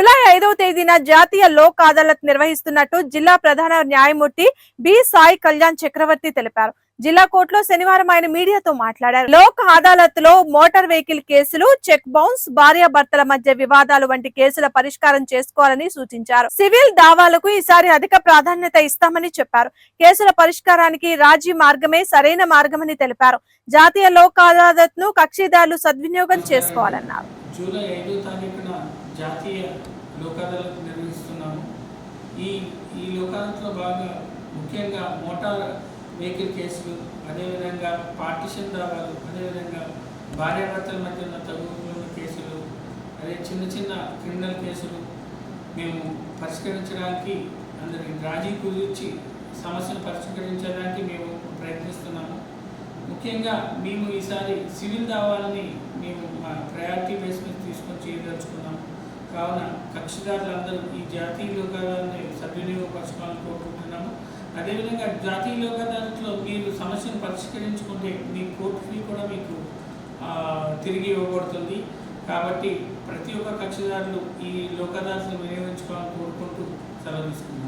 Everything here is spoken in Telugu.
ఐదవ తేదీన జాతీయ లోక్ అదాలత్ నిర్వహిస్తున్నట్టు జిల్లా ప్రధాన న్యాయమూర్తి బి సాయి కళ్యాణ్ చక్రవర్తి తెలిపారు. జిల్లా కోర్టులో శనివారం ఆయన మీడియాతో మాట్లాడారు. లోక్ అదాలత్లో మోటార్ వెహికల్ కేసులు చెక్ బౌన్స్ భార్యాభర్తల మధ్య వివాదాలు వంటి కేసుల పరిష్కారం చేసుకోవాలని సూచించారు. సివిల్ దావాలకు ఈసారి అధిక ప్రాధాన్యత ఇస్తామని చెప్పారు. కేసుల పరిష్కారానికి రాజీ మార్గమే సరైన మార్గమని తెలిపారు. జాతీయ లోక్ అదాలత్ను కక్షిదారులు సద్వినియోగం చేసుకోవాలన్నారు. జూలై తారీఖున జాతీయ లోక్ అదాలత్ నిర్వహిస్తున్నాము. ఈ ఈ లోక్ అదాలత్లో బాగా ముఖ్యంగా మోటార్ వెహికల్ కేసులు అదేవిధంగా పార్టీషన్ దావాలు అదేవిధంగా భార్యాభర్తల మధ్య ఉన్న తగుల కేసులు అదే చిన్న చిన్న క్రిమినల్ కేసులు మేము పరిష్కరించడానికి అందరికి రాజీ కుదిర్చి సమస్యను పరిష్కరించడానికి మేము ప్రయత్నిస్తున్నాము. ముఖ్యంగా మేము ఈసారి సివిల్ దావాలని మేము మా ప్రయారిటీ బేస్ మీద తీసుకొని కావున కక్షిదారులందరూ ఈ జాతీయ లోకాలని సద్వినియోగపరచుకోవాలని కోరుకుంటున్నాము. అదేవిధంగా జాతీయ లోకాదాలతో మీరు సమస్యను పరిష్కరించుకుంటే మీ కోర్టు ఫీ కూడా మీకు తిరిగి ఇవ్వబడుతుంది. కాబట్టి ప్రతి ఒక్క కక్షిదారులు ఈ లోకాదాలను వినియోగించుకోవాలని కోరుకుంటూ సెలవు తీసుకుంటారు